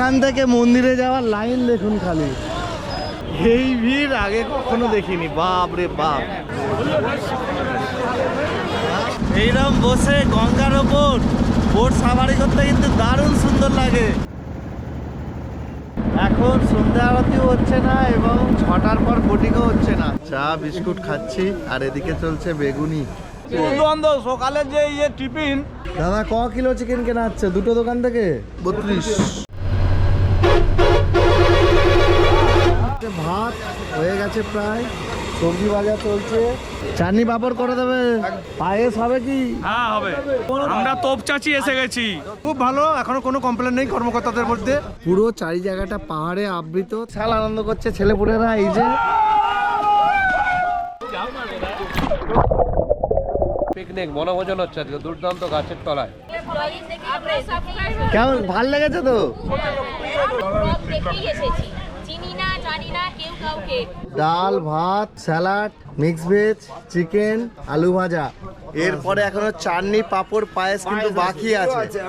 এখান থেকে মন্দিরে যাওয়ার লাইন দেখুন খালি। এই ভিড় আগে কখনো দেখিনি বাপ রে বাপ। এইরকম বসে গঙ্গার ওপর বোট সাফারি করতে কিন্তু দারুণ সুন্দর লাগে। এখন সন্ধ্যা আরতিও হচ্ছে না এবং ছটার পর বোটিংও হচ্ছে না। চা বিস্কুট খাচ্ছি আর এদিকে চলছে বেগুনি। বন্ধু বান্ধব সকালে যে ইয়ে টিফিন। দাদা ক কিলো চিকেন কেনা হচ্ছে? দুটো দোকান থেকে? বত্রিশ। ভাত হয়ে গেছে প্রায় সবজি ভাজা চলছে। চাটনি পাপড় করে দেবে। পায়েস হবে কি? হ্যাঁ হবে। আমরা তোপ চাচি এসে গেছি। খুব ভালো এখনও কোনো কমপ্লেন নেই কর্মকর্তাদের মধ্যে। পুরো চারি জায়গাটা পাহাড়ে আবৃত। শাল আনন্দ করছে ছেলেপুলেরা এই যে। পিকনিক বনভোজন হচ্ছে আজকে দুর্দান্ত গাছের তলায়। কেমন ভালো লেগেছে তো দেখেই এসেছি চিনি না জানি না কেউ কাউকে ডাল ভাত স্যালাড মিক্স ভেজ চিকেন আলু ভাজা। এরপরে এখনও চাটনি পাপড় পায়েস কিন্তু বাকি আছে।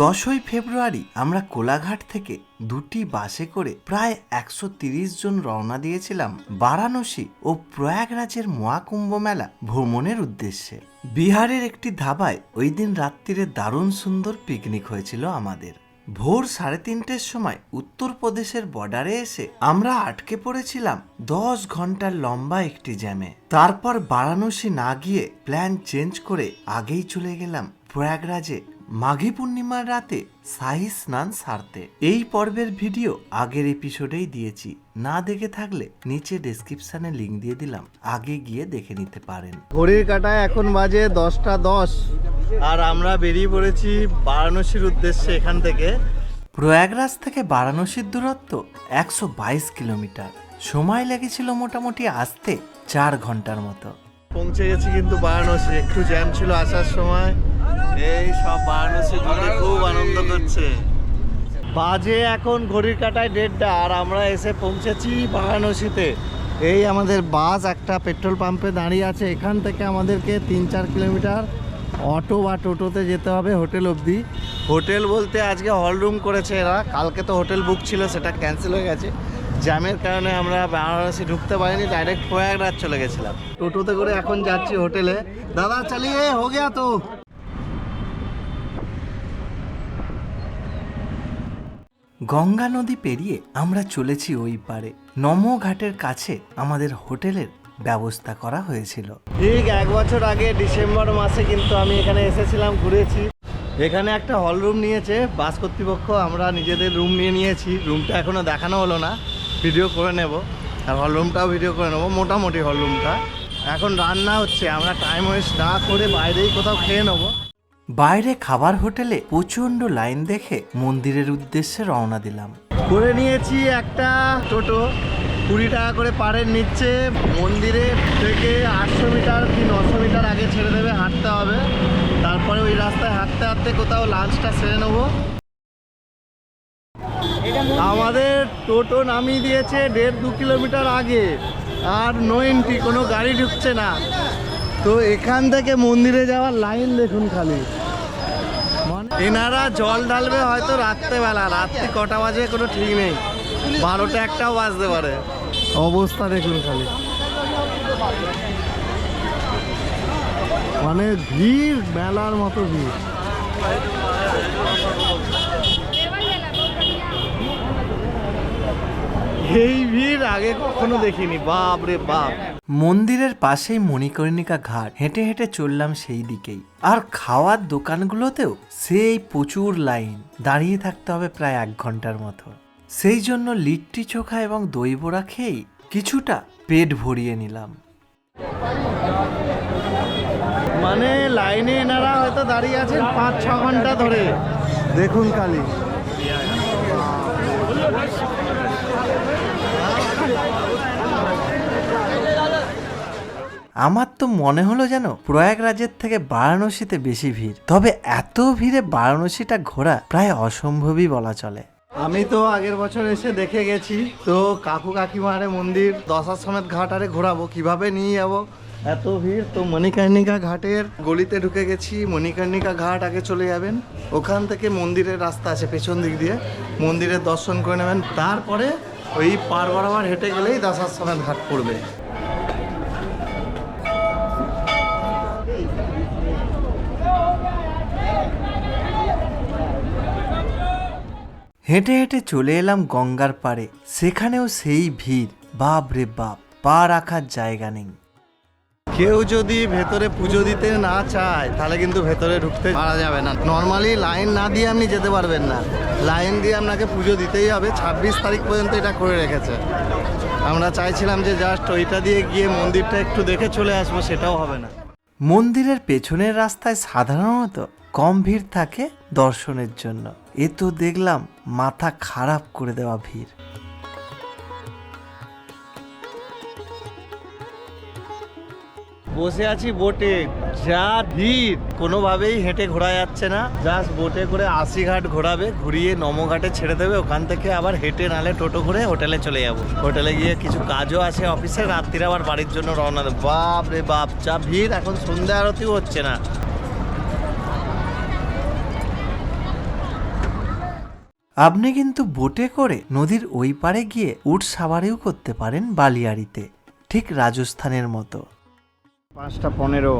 দশই ফেব্রুয়ারি আমরা কোলাঘাট থেকে দুটি বাসে করে প্রায় একশো তিরিশ জন রওনা দিয়েছিলাম বারাণসী ও প্রয়াগরাজের মহাকুম্ভ মেলা ভ্রমণের উদ্দেশ্যে। বিহারের একটি ধাবায় ওই দিন রাত্রিরে দারুণ সুন্দর পিকনিক হয়েছিল আমাদের। ভোর সাড়ে তিনটের সময় উত্তরপ্রদেশের বর্ডারে এসে আমরা আটকে পড়েছিলাম দশ ঘণ্টার লম্বা একটি জ্যামে। তারপর বারাণসী না গিয়ে প্ল্যান চেঞ্জ করে আগেই চলে গেলাম প্রয়াগরাজে মাঘী পূর্ণিমার রাতে শাহী স্নান সারতে। এই পর্বের ভিডিও আগের এপিসোডেই দিয়েছি। না দেখে থাকলে নিচে ডেসক্রিপশনে লিংক দিয়ে দিলাম। আগে গিয়ে দেখে নিতে পারেন। ঘড়ির কাটায় এখন বাজে দশটা দশ। আর আমরা বেরিয়ে পড়েছি বারাণসীর উদ্দেশ্যে এখান থেকে। প্রয়াগরাজ থেকে বারাণসীর দূরত্ব একশো বাইশ কিলোমিটার। সময় লেগেছিল মোটামুটি আসতে চার ঘণ্টার মতো। পৌঁছে গেছি কিন্তু বারাণসী। একটু জ্যাম ছিল আসার সময়। এই সব বারাণসী ঘুরে খুব আনন্দ করছে। বাজে এখন ঘড়ির কাটায় দেড়টা আর আমরা এসে পৌঁছেছি বারাণসীতে। এই আমাদের বাস, একটা পেট্রোল পাম্পে দাঁড়িয়ে আছে। এখান থেকে আমাদেরকে তিন চার কিলোমিটার অটো বা টোটোতে যেতে হবে হোটেল অবধি। হোটেল বলতে আজকে হল রুম করেছে এরা। কালকে তো হোটেল বুক ছিল, সেটা ক্যান্সেল হয়ে গেছে। জ্যামের কারণে আমরা বারাণসী ঢুকতে পারিনি, ডাইরেক্ট প্রয়াগরাজ চলে গেছিলাম। টোটোতে করে এখন যাচ্ছি হোটেলে। দাদা, চালিয়ে হো গিয়া তো। গঙ্গা নদী পেরিয়ে আমরা চলেছি ওই পারে। নমো ঘাটের কাছে আমাদের হোটেলের ব্যবস্থা করা হয়েছিল। ঠিক এক বছর আগে ডিসেম্বর মাসে কিন্তু আমি এখানে এসেছিলাম, ঘুরেছি। এখানে একটা হল রুম নিয়েছে, বাস কর্তৃপক্ষ আমরা নিজেদের রুম নিয়ে নিয়েছি। রুমটা এখনও দেখানো হলো না, ভিডিও করে নেব। আর হল রুমটাও ভিডিও করে নেব, মোটামুটি হল রুমটা। এখন রান্না হচ্ছে, আমরা টাইম ওয়েস্ট না করে বাইরেই কোথাও খেয়ে নেব। বাইরে খাবার হোটেলে প্রচণ্ড লাইন দেখে মন্দিরের উদ্দেশ্যে রওনা দিলাম। করে নিয়েছি একটা টোটো, কুড়ি টাকা করে পারের নিচ্ছে। মন্দিরে থেকে আটশো মিটার কি নশো মিটার আগে ছেড়ে দেবে, হাঁটতে হবে। তারপরে ওই রাস্তায় হাঁটতে হাঁটতে কোথাও লাঞ্চটা সেরে নেব। আমাদের টোটো নামিয়ে দিয়েছে দেড় দু কিলোমিটার আগে, আর নো এন্ট্রি কোনো গাড়ি ঢুকছে না। তো এখান থেকে মন্দিরে যাওয়ার লাইন দেখুন খালি। এনারা জল ঢালবে হয়তো রাত্রেবেলা, রাত্রি কটা বাজে কোনো ঠিক নেই। বারোটা একটাও বাজতে পারে। অবস্থা দেখুন খালি। মানে ভিড়, মেলার মতো ভিড়। এই ভিড় আগে কখনো দেখিনি। বাপ রে বাপ। মন্দিরের পাশেই মণিকর্ণিকা ঘাট। হেঁটে হেঁটে চললাম সেই দিকেই। আর খাওয়ার দোকানগুলোতেও সেই প্রচুর লাইন। দাঁড়িয়ে থাকতে হবে প্রায় এক ঘণ্টার মতো। সেই জন্য লিট্টি চোখা এবং দই বড়া খেয়েই কিছুটা পেট ভরিয়ে নিলাম। মানে লাইনে এনারা হয়তো দাঁড়িয়ে আছেন পাঁচ ছ ঘণ্টা ধরে। দেখুন কালি। আমার তো মনে হলো যেন প্রয়াগরাজের থেকে বারাণসীতে বেশি ভিড়। তবে এত ভিড়ে বারাণসীটা ঘোরা প্রায় অসম্ভবই বলা চলে। আমি তো আগের বছর এসে দেখে গেছি, তো কাকু কাকিমারে মন্দির দশার সমেত ঘাট আরে ঘোরাবো, কীভাবে নিয়ে যাব? এত ভিড়, তো মণিকর্ণিকা ঘাটের গলিতে ঢুকে গেছি, মণিকর্ণিকা ঘাট আগে চলে যাবেন। ওখান থেকে মন্দিরের রাস্তা আছে পেছন দিক দিয়ে। মন্দিরের দর্শন করে নেবেন। তারপরে ওই পার বরাবর হেঁটে গেলেই দশাশ্বমেধ ঘাট পড়বে। হেঁটে হেঁটে চলে এলাম গঙ্গার পাড়ে। সেখানেও সেই ভিড়। বাপ রে বাপ পা রাখার জায়গা নেই। কেউ যদি ভেতরে পুজো দিতে না চায় তাহলে কিন্তু ভেতরে ঢুকতে পারা যাবে না। নর্মালি লাইন না দিয়ে আপনি যেতে পারবেন না। লাইন দিয়ে আপনাকে পুজো দিতেই হবে। ছাব্বিশ তারিখ পর্যন্ত এটা করে রেখেছে। আমরা চাইছিলাম যে জাস্ট ওইটা দিয়ে গিয়ে মন্দিরটা একটু দেখে চলে আসব সেটাও হবে না। মন্দিরের পেছনের রাস্তায় সাধারণত কম ভিড় থাকে দর্শনের জন্য। এ তো দেখলাম মাথা খারাপ করে দেওয়া ভিড়। বসে আছি বোটে, যা ভিড়। কোনোভাবেই হেঁটে ঘোরা যাচ্ছে না। জাস্ট বোটে করে আশি ঘাট ঘোরাবে, ঘুরিয়ে নমঘাটে ছেড়ে দেবে। ওখান থেকে আবার হেঁটে নালে টোটো করে হোটেলে চলে যাব। হোটেলে গিয়ে কিছু কাজও আছে অফিসে, রাত্রিরে আবার বাড়ির জন্য রওনা দেবো। বাপ রে বাপ, যা ভিড়। এখন সন্ধ্যা আরতিও হচ্ছে না। আপনি কিন্তু বোটে করে নদীর ওই পারে গিয়ে উট সাবারিও করতে পারেন বালিয়াড়িতে ঠিক রাজস্থানের মতো। পাঁচটা পনেরো।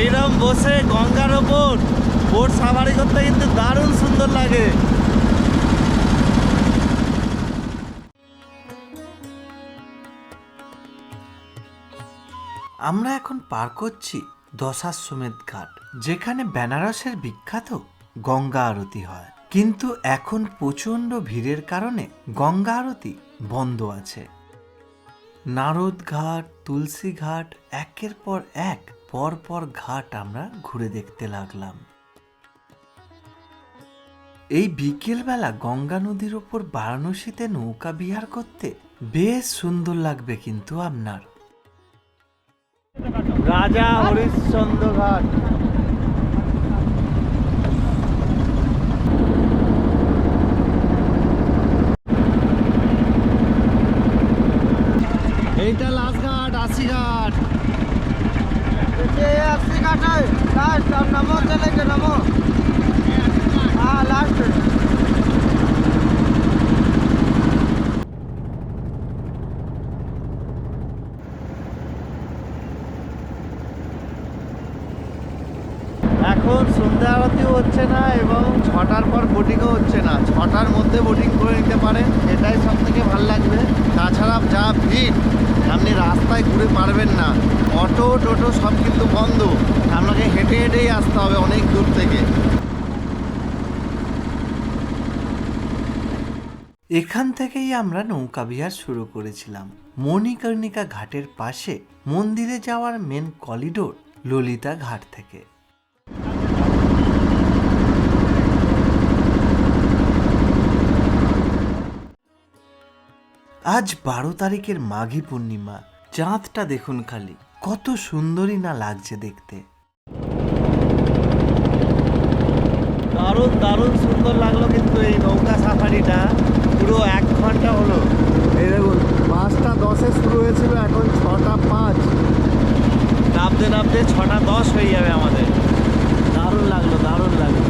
এইরকম বসে গঙ্গার ওপর বোট সাফারি করতে কিন্তু দারুণ সুন্দর লাগে। আমরা এখন পার করছি দশাশ্বমেধ ঘাট, যেখানে বেনারসের বিখ্যাত গঙ্গা আরতি হয়। কিন্তু এখন প্রচণ্ড ভিড়ের কারণে গঙ্গা আরতি বন্ধ আছে। নারদ ঘাট, তুলসী ঘাট, একের পর এক পর পর ঘাট আমরা ঘুরে দেখতে লাগলাম। এই বিকেলবেলা গঙ্গা নদীর ওপর বারাণসীতে নৌকা বিহার করতে বেশ সুন্দর লাগবে কিন্তু আপনার। রাজা হরিশ্চন্দ্র ঘাট। এইটা লাস্ট ঘাট আশি ঘাট। আশি ঘাট। লাস্ট আর নামো চলে নামো। হ্যাঁ লাস্ট হচ্ছে না এবং ছটার পর বোটিংও হচ্ছে না। ছটার মধ্যে বোটিং করে নিতে পারেন এটাই সব থেকে ভালো লাগবে। তাছাড়া যা ভিড়, আপনি রাস্তায় ঘুরে পারবেন না। অটো, টোটো সব কিন্তু বন্ধ। আপনাকে হেঁটে হেঁটেই আসতে হবে অনেক দূর থেকে। এখান থেকেই আমরা নৌকা বিহার শুরু করেছিলাম। মণিকর্ণিকা ঘাটের পাশে মন্দিরে যাওয়ার মেন করিডোর ললিতা ঘাট থেকে। আজ বারো তারিখের মাঘী পূর্ণিমা। চাঁদটা দেখুন খালি। কত সুন্দরী না লাগছে দেখতে। দারুণ দারুণ সুন্দর লাগল কিন্তু এই নৌকা সাফারিটা। পুরো এক ঘণ্টা হলো। এই দেখুন পাঁচটা দশে শুরু হয়েছিল এখন ছটা পাঁচ। নামতে নামতে ছটা দশ হয়ে যাবে আমাদের। দারুণ লাগল দারুণ লাগল।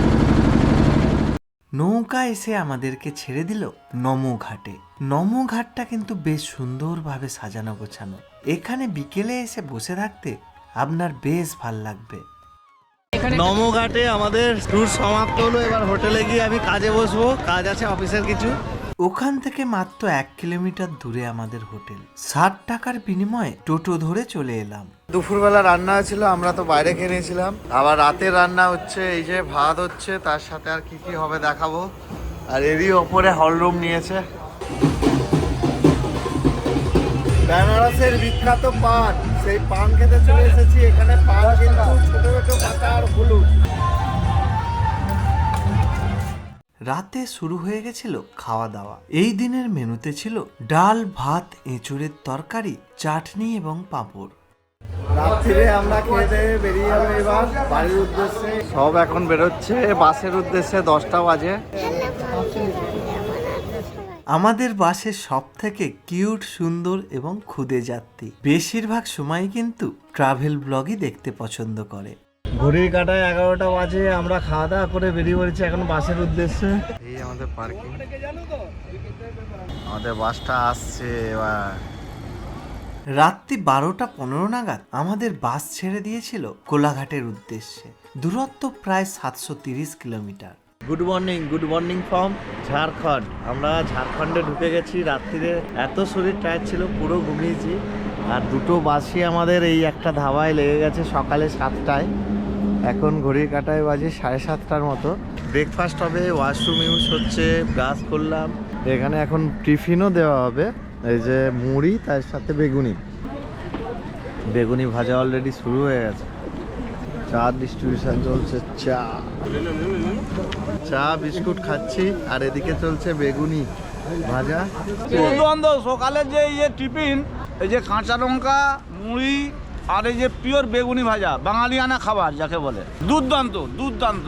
নৌকা এসে আমাদেরকে ছেড়ে দিল নমো ঘাটে। নমো ঘাটটা কিন্তু বেশ সুন্দরভাবে সাজানো গোছানো। এখানে বিকেলে এসে বসে থাকতে আপনার বেশ ভালো লাগবে। নমঘাটে আমাদের ট্যুর সমাপ্ত হলো। এবার হোটেলে গিয়ে আমি কাজে বসবো। কাজ আছে অফিসের কিছু। ওখান থেকে মাত্র এক কিলোমিটার দূরে আমাদের হোটেল। ষাট টাকার বিনিময়ে টোটো ধরে চলে এলাম। দুপুরবেলা রান্না হয়েছিল আমরা তো বাইরে খেয়ে নিয়েছিলাম আবার রাতের রান্না হচ্ছে এই যে ভাত হচ্ছে তার সাথে আর কি কি হবে দেখাবো। আর এরই ওপরে হল রুম নিয়েছে। বেনারসের বিখ্যাত পান। সেই পান খেতে চলে এসেছি। এখানে পান কিন্তু ছোট ছোট পাতা আর হলুদ। রাতে শুরু হয়ে গেছিল খাওয়া দাওয়া এই দিনের মেনুতে ছিল ডাল ভাত এঁচুড়ের তরকারি চাটনি এবং পাঁপড়। রাত্রিরে আমরা খেয়ে দিয়ে বেরিয়ে যাব এবার। বাড়ির উদ্দেশ্যে। সব এখন বেরোচ্ছে। বাসের উদ্দেশ্যে দশটা বাজে। আমাদের বাসের সব থেকে কিউট সুন্দর এবং ক্ষুদে যাত্রী। বেশিরভাগ সময় কিন্তু ট্রাভেল ব্লগই দেখতে পছন্দ করে। ঘড়ির কাটায় এগারোটা বাজে আমরা খাওয়া দাওয়া করে বেরিয়ে পড়েছি এখন বাসের উদ্দেশ্যে। এই আমাদের পার্কিং আমাদের বাসটা আসছে এবার। রাত্রি বারোটা পনেরো নাগাদ আমাদের বাস ছেড়ে দিয়েছিল কোলাঘাটের উদ্দেশ্যে। দূরত্ব প্রায় সাতশো তিরিশ kilometre. Good morning good morning from Jharkhand আমরা ঝাড়খণ্ডে ঢুকে গেছি, রাত্রিরে এত শরীর টায়ার ছিল, পুরো ঘুমিয়েছি। আর দুটো বাসই আমাদের এই একটা ধাবায় লেগে গেছে সকালে সাতটায়। এখন ঘড়ির কাটায় বাজে সাড়ে সাতটার মতো। ব্রেকফাস্ট হবে ওয়াশরুম ইউজ হচ্ছে ব্রাশ করলাম। এখানে এখন টিফিনও দেওয়া হবে, এই যে মুড়ি, তার সাথে বেগুনি। বেগুনি ভাজা অলরেডি শুরু হয়ে গেছে। চা ডিস্ট্রিবিউশন চলছে চা। চা বিস্কুট খাচ্ছি আর এদিকে চলছে বেগুনি ভাজা। বন্ধু সকালের যে ইয়ে টিফিন এই যে কাঁচা লঙ্কা মুড়ি আর এই যে পিওর বেগুনি ভাজা বাঙালিয়ানা খাবার যাকে বলে। দুর্দান্ত দুর্দান্ত।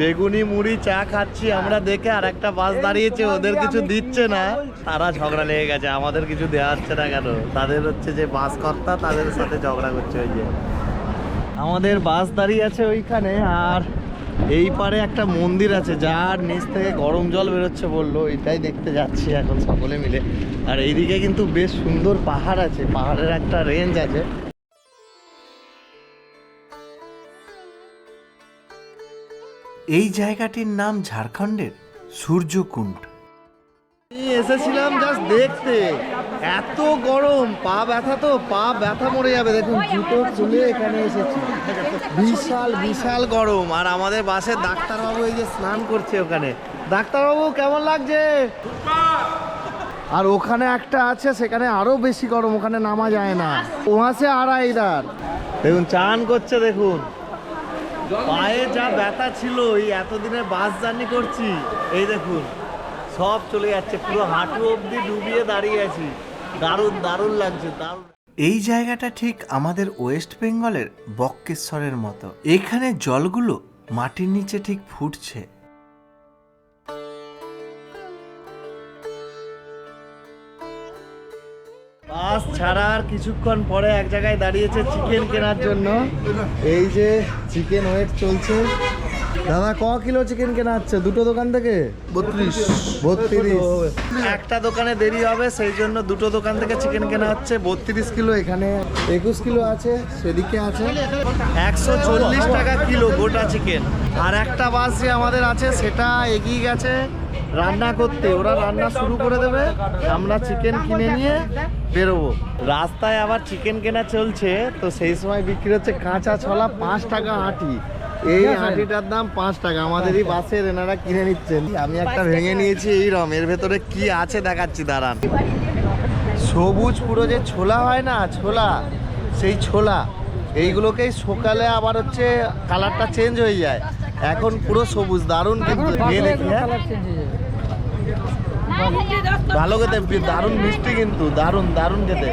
বেগুনি মুড়ি চা খাচ্ছি আমরা দেখে আর একটা বাস দাঁড়িয়েছে ওদের কিছু দিচ্ছে না। তারা ঝগড়া লেগে গেছে আমাদের কিছু দেওয়া হচ্ছে না কেন? তাদের হচ্ছে যে বাস কর্তা তাদের সাথে ঝগড়া করছে ওই যে। আমাদের বাস দাঁড়িয়ে আছে ওইখানে আর এই পারে একটা মন্দির আছে, যার নিচ থেকে গরম জল বেরোচ্ছে বলল। এটাই দেখতে যাচ্ছি এখন সকলে মিলে। আর এইদিকে কিন্তু বেশ সুন্দর পাহাড় আছে, পাহাড়ের একটা রেঞ্জ আছে। এই জায়গাটির নাম ঝাড়খণ্ডের সূর্যকুণ্ড। এসেছিলাম জাস্ট দেখতে। এত গরম, পা ব্যথা তো, পা ব্যথা মরে যাবে। দেখুন, জুতো খুলে এখানে এসেছি। বিশাল বিশাল গরম। আর আমাদের বাসের ডাক্তারবাবু এই যে স্নান করছে ওখানে। ডাক্তারবাবু, কেমন লাগছে? আর ওখানে একটা আছে, সেখানে আরও বেশি গরম, ওখানে নামা যায় না। ওহাসে আড়াইদার দেখুন, চান করছে, দেখুন। পায়ে যা ব্যথা ছিল, এই এতদিনে বাস জার্নি করছি। এই দেখুন। সব চলে যাচ্ছে পুরো হাঁটু অবধি ডুবিয়ে দাঁড়িয়ে আছি। দারুণ দারুণ লাগছে দারুণ। এই জায়গাটা ঠিক আমাদের ওয়েস্ট বেঙ্গলের বক্কেশ্বরের মতো। এখানে জলগুলো মাটির নিচে ঠিক ফুটছে। বাস ছাড়ার কিছুক্ষণ পরে এক জায়গায় দাঁড়িয়েছে চিকেন কেনার জন্য। এই যে চিকেন ওয়েট চলছে। দাদা ক কিলো চিকেন কেনা হচ্ছে? দুটো দোকান থেকে? বত্রিশ। বত্রিশ। একটা দোকানে দেরি হবে সেই জন্য দুটো দোকান থেকে চিকেন কেনা হচ্ছে। বত্রিশ কিলো এখানে। একুশ কিলো আছে সেদিকে আছে। একশো চল্লিশ টাকা কিলো গোটা চিকেন আর একটা বাস যে আমাদের আছে সেটা এগিয়ে গেছে রান্না করতে। ওরা রান্না শুরু করে দেবে। আমরা চিকেন কিনে নিয়ে বেরোবো। রাস্তায় আবার চিকেন কেনা চলছে তো সেই সময় বিক্রি হচ্ছে কাঁচা ছলা পাঁচ টাকা আটি। এই আটিটার দাম পাঁচ টাকা। আমাদেরই বাসের এনারা কিনে নিচ্ছেন। আমি একটা ভেঙে নিয়েছি এই রম। এর ভেতরে কি আছে দেখাচ্ছি দাঁড়ান। সবুজ পুরো যে ছোলা হয় না ছোলা সেই ছোলা এইগুলোকেই সকালে আবার হচ্ছে কালারটা চেঞ্জ হয়ে যায়। এখন পুরো সবুজ দারুণ কিন্তু। হ্যাঁ? ভালো খেতে দারুণ মিষ্টি কিন্তু দারুণ দারুণ খেতে।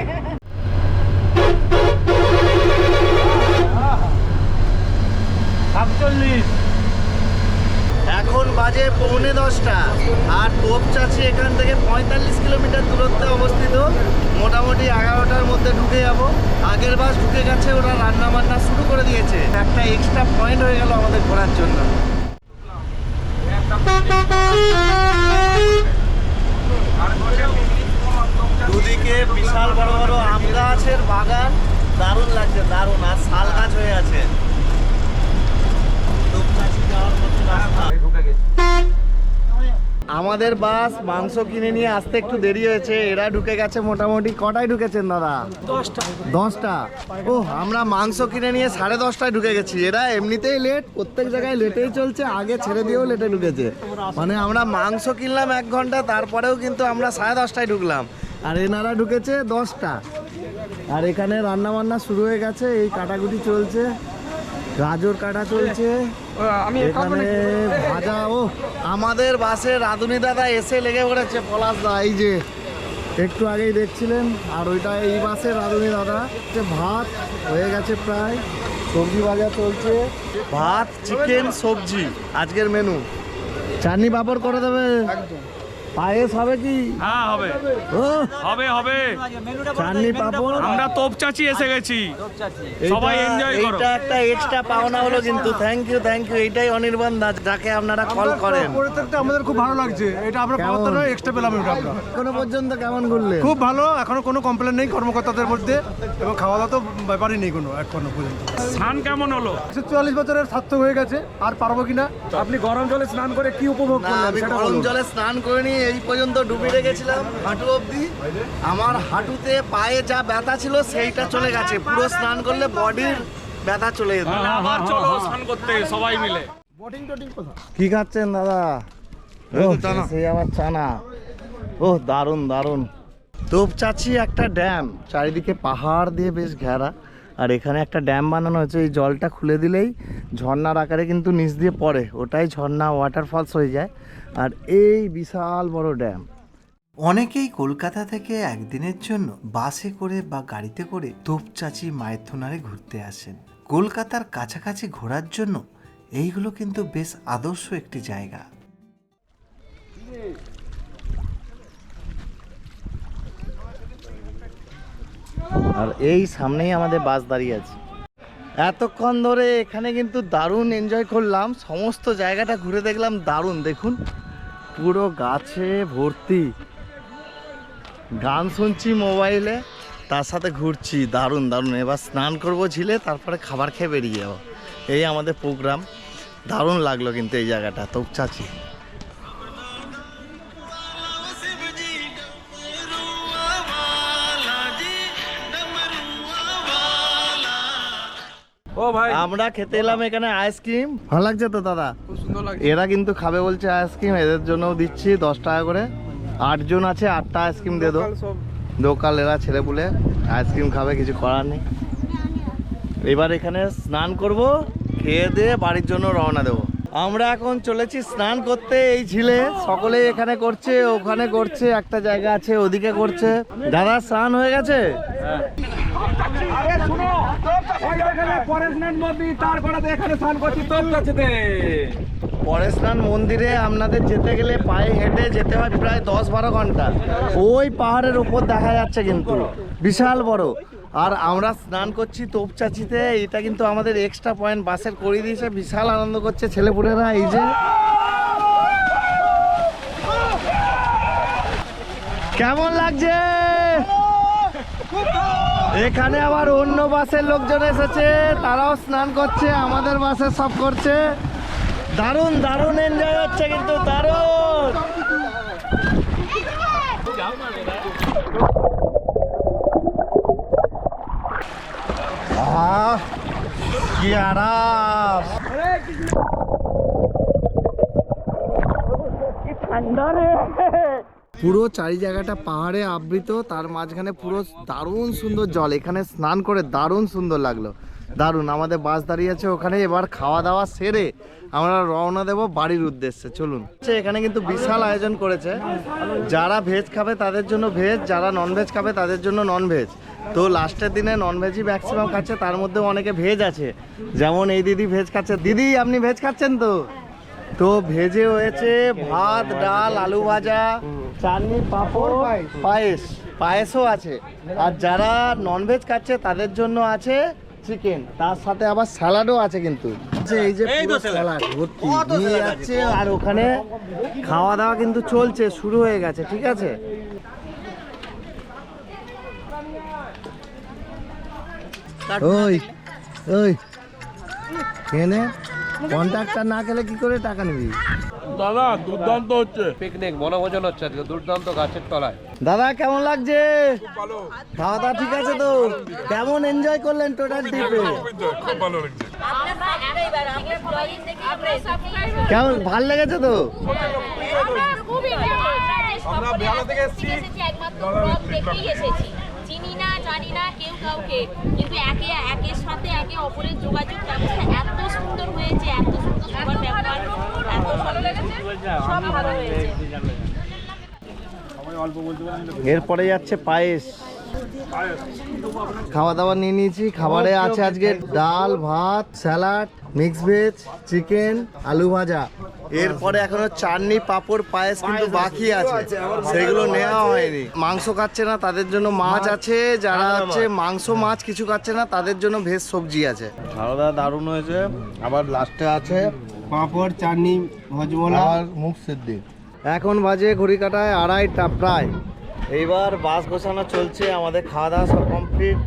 সাতচল্লিশ এখন বাজে পৌনে দশটা আর তোপচাচি এখান থেকে পঁয়তাল্লিশ কিলোমিটার দূরত্বে অবস্থিত। মোটামুটি এগারোটার মধ্যে ঢুকে যাব। আগের বাস ঢুকে গেছে, ওরা রান্না বান্না শুরু করে দিয়েছে। একটা এক্সট্রা পয়েন্ট হয়ে গেল আমাদের ঘোরার জন্য। দুদিকে বিশাল বড় বড় আম গাছের বাগান। দারুণ লাগছে, দারুণ। আর শাল গাছ হয়ে আছে তোপচাচি যাওয়ার মতো রাস্তা আমাদের বাস মাংস কিনে নিয়ে আসতে একটু দেরি হয়েছে এরা ঢুকে গেছে মোটামুটি। কটায় ঢুকেছেন দাদা? দশটা। ও আমরা মাংস কিনে নিয়ে সাড়ে দশটায় ঢুকে গেছি। এরা এমনিতেই লেট প্রত্যেক জায়গায় লেটেই চলছে আগে ছেড়ে দিয়েও লেটে ঢুকেছে। মানে আমরা মাংস কিনলাম এক ঘণ্টা তারপরেও কিন্তু আমরা সাড়ে দশটায় ঢুকলাম। আর এনারা ঢুকেছে দশটা। আর এখানে রান্না বান্না শুরু হয়ে গেছে এই কাটাকুটি চলছে। গাজর কাটা চলছে। এখানে ভাজা ও আমাদের বাসে রাধুনি দাদা এসে লেগে পড়েছে পলাশ দা এই যে। একটু আগেই দেখছিলেন আর ওইটা এই বাসে রাধুনি দাদা। যে ভাত হয়ে গেছে প্রায় সবজি ভাজা চলছে। ভাত চিকেন সবজি আজকের মেনু চাটনি পাপড় করে দেবে? পায়েস হবে কি? হ্যাঁ হবে। হবে হবে। চাটনি পাপড় আমরা তোপ চাচি এসে গেছি। সবাই enjoy করো। এইটা একটা এক্সট্রা পাওনা হলো কিন্তু। থ্যাংক ইউ থ্যাংক ইউ এইটাই অনির্বাণ দাস যাকে আপনারা কল করেন। পরিত্যক্ত আমাদের খুব ভালো লাগছে। এটা আমরা পাওয়ার তো এক্সট্রা পেলাম এটা আমরা। এখনও পর্যন্ত কেমন ঘুরলেন? খুব ভালো। এখনও কোনো কমপ্লেন নেই কর্মকর্তাদের মধ্যে। এবং খাওয়া দাওয়া তো ব্যাপারই নেই কোনো এখনও পর্যন্ত। স্নান কেমন হলো? একশো চুয়াল্লিশ বছরের সার্থক হয়ে গেছে। আর পারব কিনা? আপনি গরম জলে স্নান করে কি উপভোগ না আমি গরম জলে স্নান করে করিনি। এই পর্যন্ত ডুবে রেখেছিলাম হাঁটু অবধি। আমার হাঁটুতে পায়ে যা ব্যথা ছিল সেইটা চলে গেছে। পুরো স্নান করলে বডির ব্যথা চলে যেত। আবার চলো স্নান করতে সবাই মিলে। কি খাচ্ছেন দাদা? সেই আমার চানা। ও দারুণ দারুণ। তোপচাচি একটা ড্যাম চারিদিকে পাহাড় দিয়ে বেশ ঘেরা। আর এখানে একটা ড্যাম বানানো হয়েছে, এই জলটা খুলে দিলেই ঝর্নার আকারে কিন্তু নিচ দিয়ে পড়ে, ওটাই ঝর্ণা ওয়াটারফলস হয়ে যায়। আর এই বিশাল বড় ড্যাম। অনেকেই কলকাতা থেকে একদিনের জন্য বাসে করে বা গাড়িতে করে তোপচাচি মায়েথনারে ঘুরতে আসেন। কলকাতার কাছাকাছি ঘোরার জন্য এইগুলো কিন্তু বেশ আদর্শ একটি জায়গা। আর এই সামনেই আমাদের বাস দাঁড়িয়ে আছে। এতক্ষণ ধরে এখানে কিন্তু দারুণ এনজয় করলাম। সমস্ত জায়গাটা ঘুরে দেখলাম দারুণ। দেখুন, পুরো গাছে ভর্তি। গান শুনছি মোবাইলে, তার সাথে ঘুরছি। দারুণ দারুণ। এবার স্নান করব ঝিলে, তারপরে খাবার খেয়ে বেরিয়ে যাব। এই আমাদের প্রোগ্রাম দারুণ লাগল কিন্তু এই জায়গাটা। তোপচাচি ও ভাই। আমরা খেতে এলাম এখানে আইসক্রিম। ভালো লাগছে তো দাদা? খুব সুন্দর লাগছে। এরা কিন্তু খাবে বলছে আইসক্রিম এদের জন্যও দিচ্ছি দশ টাকা করে। আটজন আছে আটটা আইসক্রিম দিয়ে দাও। সব। লোকাল এরা ছেলে পুলে। আইসক্রিম খাবে কিছু করার নেই। এবার এখানে স্নান করব খেয়ে দিয়ে বাড়ির জন্য রওনা দেবো। আমরা এখন চলেছি স্নান করতে এই ঝিলে। সকলেই এখানে করছে ওখানে করছে একটা জায়গা আছে ওদিকে করছে। দাদা স্নান হয়ে গেছে? পরে স্নান মন্দিরে আপনাদের যেতে গেলে পায়ে হেঁটে যেতে হয় প্রায় দশ বারো ঘণ্টা। ওই পাহাড়ের উপর দেখা যাচ্ছে কিন্তু। বিশাল বড়। আর আমরা স্নান করছি তোপচাচিতে এটা কিন্তু আমাদের এক্সট্রা পয়েন্ট বাসের করে দিয়েছে, বিশাল আনন্দ করছে ছেলেপুলেরা, এই যে। কেমন লাগছে? এখানে আবার অন্য বাসের লোকজন এসেছে তারাও স্নান করছে আমাদের বাসে সব করছে। দারুণ দারুণ এনজয় হচ্ছে কিন্তু আহ, কি আরাম। পুরো চারি জায়গাটা পাহাড়ে আবৃত, তার মাঝখানে পুরো দারুণ সুন্দর জল। এখানে স্নান করে দারুণ সুন্দর লাগল। দারুণ, আমাদের বাস দাঁড়িয়ে আছে ওখানে, এবার খাওয়া দাওয়া সেরে আমরা রওনা দেব বাড়ির উদ্দেশ্যে, চলুন। এখানে কিন্তু বিশাল আয়োজন করেছে। যারা ভেজ খাবে তাদের জন্য ভেজ যারা নন ভেজ খাবে তাদের জন্য নন ভেজ তো লাস্টের দিনে নন ভেজই ম্যাক্সিমাম খাচ্ছে, তার মধ্যে অনেকে ভেজ আছে। যেমন এই দিদি ভেজ খাচ্ছে। দিদি, আপনি ভেজ খাচ্ছেন তো? তো ভেজে হয়েছে ভাত ডাল আলু ভাজা চাটনি পাঁপড় পায়েস। পায়েসও আছে। আর যারা ননভেজ খাচ্ছে তাদের জন্য আছে চিকেন তার সাথে আবার স্যালাডও আছে কিন্তু। যে এই যে স্যালাড। ভর্তি। নিয়ে যাচ্ছে আর ওখানে খাওয়া দাওয়া কিন্তু চলছে শুরু হয়ে গেছে ঠিক আছে? ওই ওই। কেনে? কন্ট্রাক্টর না খেলে কি করে টাকা নিবি? দাদা দুর্দান্ত হচ্ছে। পিকনিক বনভোজন হচ্ছে আজকে দুর্দান্ত গাছের তলায়। দাদা কেমন লাগছে? খাওয়া দাওয়া ঠিক আছে তো? কেমন এনজয় করলেন টোটাল ট্রিপে কেমন ভালো লেগেছে তো? আমরা ভালো থেকে এসেছি একমাত্র ব্লগ দেখেই এসেছি। চিনি না জানি না কেউ কাউকে কিন্তু একে একের সাথে একে অপরের যোগাযোগ ব্যবস্থা এত সুন্দর হয়েছে এত সুন্দর সবার ব্যবহার এত ভালো লেগেছে? সব ভালো হয়েছে। এরপরে যাচ্ছে পায়েস। খাওয়া দাওয়া নিয়ে নিয়েছি খাবারে আছে আজকে ডাল ভাত স্যালাড মিক্স ভেজ চিকেন আলু ভাজা। এরপরে এখনও চাটনি পাঁপড় পায়েস কিন্তু বাকি আছে। সেগুলো নেওয়া হয়নি। মাংস খাচ্ছে না তাদের জন্য মাছ আছে যারা হচ্ছে মাংস মাছ কিছু খাচ্ছে না তাদের জন্য ভেজ সবজি আছে। খাওয়া দাওয়া দারুণ হয়েছে। আবার লাস্টে আছে পাঁপড় চাটনি হজমোলা আর মুখ সিদ্ধি। এখন বাজে ঘড়ি কাটায় আড়াইটা প্রায়। এইবার বাস গোছানো চলছে আমাদের খাওয়া দাওয়া সব কমপ্লিট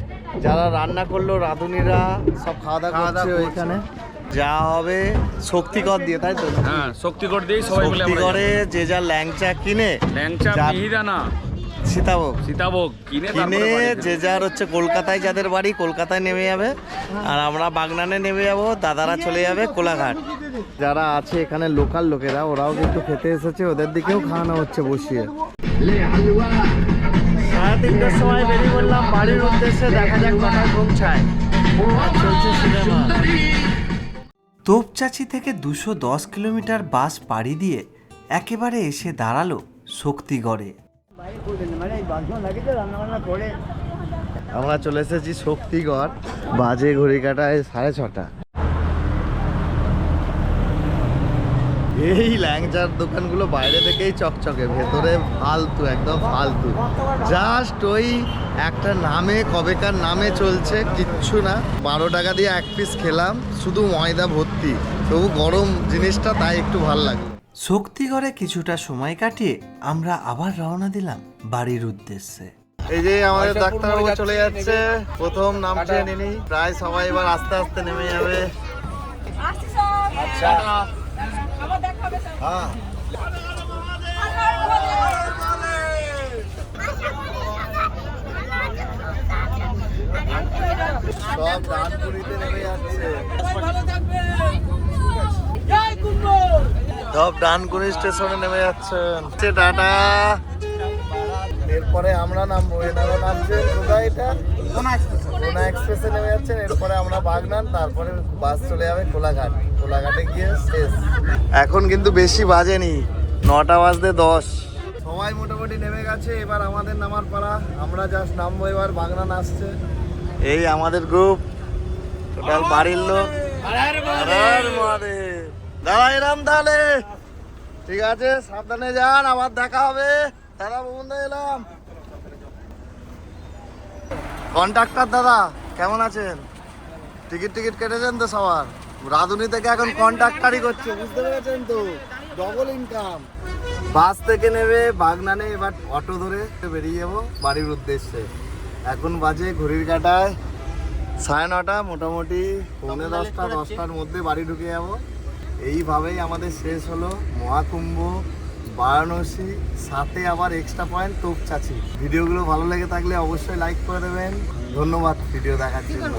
যারা রান্না করল রাঁধুনিরা সব খাওয়া দাওয়া করছে ওইখানে। যা হবে শক্তিকর দিয়ে তাই তো? হ্যাঁ শক্তিগড় দিয়ে সবাই মিলে শক্তিগড়ে যে যা ল্যাংচা কিনে। ল্যাংচা মিহিদানা। সীতাভোগ। সীতাভোগ কিনে। যে যার হচ্ছে কলকাতায় যাদের বাড়ি কলকাতায় নেমে যাবে। আর আমরা বাগনানে নেমে যাব দাদারা চলে যাবে কোলাঘাট। যারা আছে এখানে লোকাল লোকেরা ওরাও কিন্তু খেতে এসেছে ওদের দিকেও খাওয়ানো হচ্ছে বসিয়ে। সাড়ে তিনটার সময় বেরিয়ে পড়লাম বাড়ির উদ্দেশ্যে দেখা যাক কটায় পৌঁছায়। চলছে সিনেমা। তোপচাচি থেকে দুশো দশ কিলোমিটার বাস পাড়ি দিয়ে একেবারে এসে দাঁড়াল শক্তিগড়ে। আমরা চলে এসেছি শক্তিগড়, বাজে ঘড়ি কাটায় সাড়ে ছটা। এই ল্যাংচার দোকানগুলো বাইরে থেকেই চকচকে, ভেতরে ফালতু, একদম ফালতু। জাস্ট ওই একটা নামে, কবেকার নামে চলছে, কিচ্ছু না। বারো টাকা দিয়ে এক পিস খেলাম, শুধু ময়দা ভর্তি। তবু গরম জিনিসটা, তাই একটু ভালো লাগল শক্তিগড়ে কিছুটা সময় কাটিয়ে আমরা আবার রওনা দিলাম বাড়ির উদ্দেশ্যে। এই যে আমাদের ডাক্তারবাবু চলে যাচ্ছে প্রথম নামছে নিনি প্রায় সবাই এবার আস্তে আস্তে নেমে যাবে। আচ্ছা। হ্যাঁ। সব ডানপুরিতে নেমে যাচ্ছে সব ডানকুনি স্টেশনে নেমে যাচ্ছেন। টাটা। এরপরে আমরা নামবো এনারা নামছেন কোথায় এটা। কোনা এক্সপ্রেসে। নেমে যাচ্ছেন এরপরে আমরা বাগনান তারপরে বাস চলে যাবে কোলাঘাট। কোলাঘাটে গিয়ে শেষ। এখন কিন্তু বেশি বাজেনি নটা বাজতে দশ। সবাই মোটামুটি নেমে গেছে এবার আমাদের নামার পাড়া আমরা জাস্ট নামবো এবার বাগনান আসছে। এই আমাদের গ্রুপ টোটাল বাড়ির লোক। হর মহাদেব। দাদা এরাম তাহলে ঠিক আছে সাবধানে যান আবার দেখা হবে। দাদা বন্ধু এলাম। কন্ট্রাক্টর দাদা কেমন আছেন? টিকিট টিকিট কেটেছেন তো সবার? রাধুনি থেকে এখন কন্ট্রাক্টারই করছে বুঝতে পেরেছেন তো? ডবল ইনকাম বাস থেকে নেবে বাগনানে এবার অটো ধরে বেরিয়ে যাব বাড়ির উদ্দেশ্যে। এখন বাজে ঘড়ির কাটায় সাড়ে নটা মোটামুটি পৌনে দশটা দশটার মধ্যে বাড়ি ঢুকে যাব। এইভাবেই আমাদের শেষ হলো মহাকুম্ভ, বারাণসী, সাথে আবার এক্সট্রা পয়েন্ট তোপ তোপচাচি। ভিডিওগুলো ভালো লেগে থাকলে অবশ্যই লাইক করে দেবেন। ধন্যবাদ ভিডিও দেখার জন্য।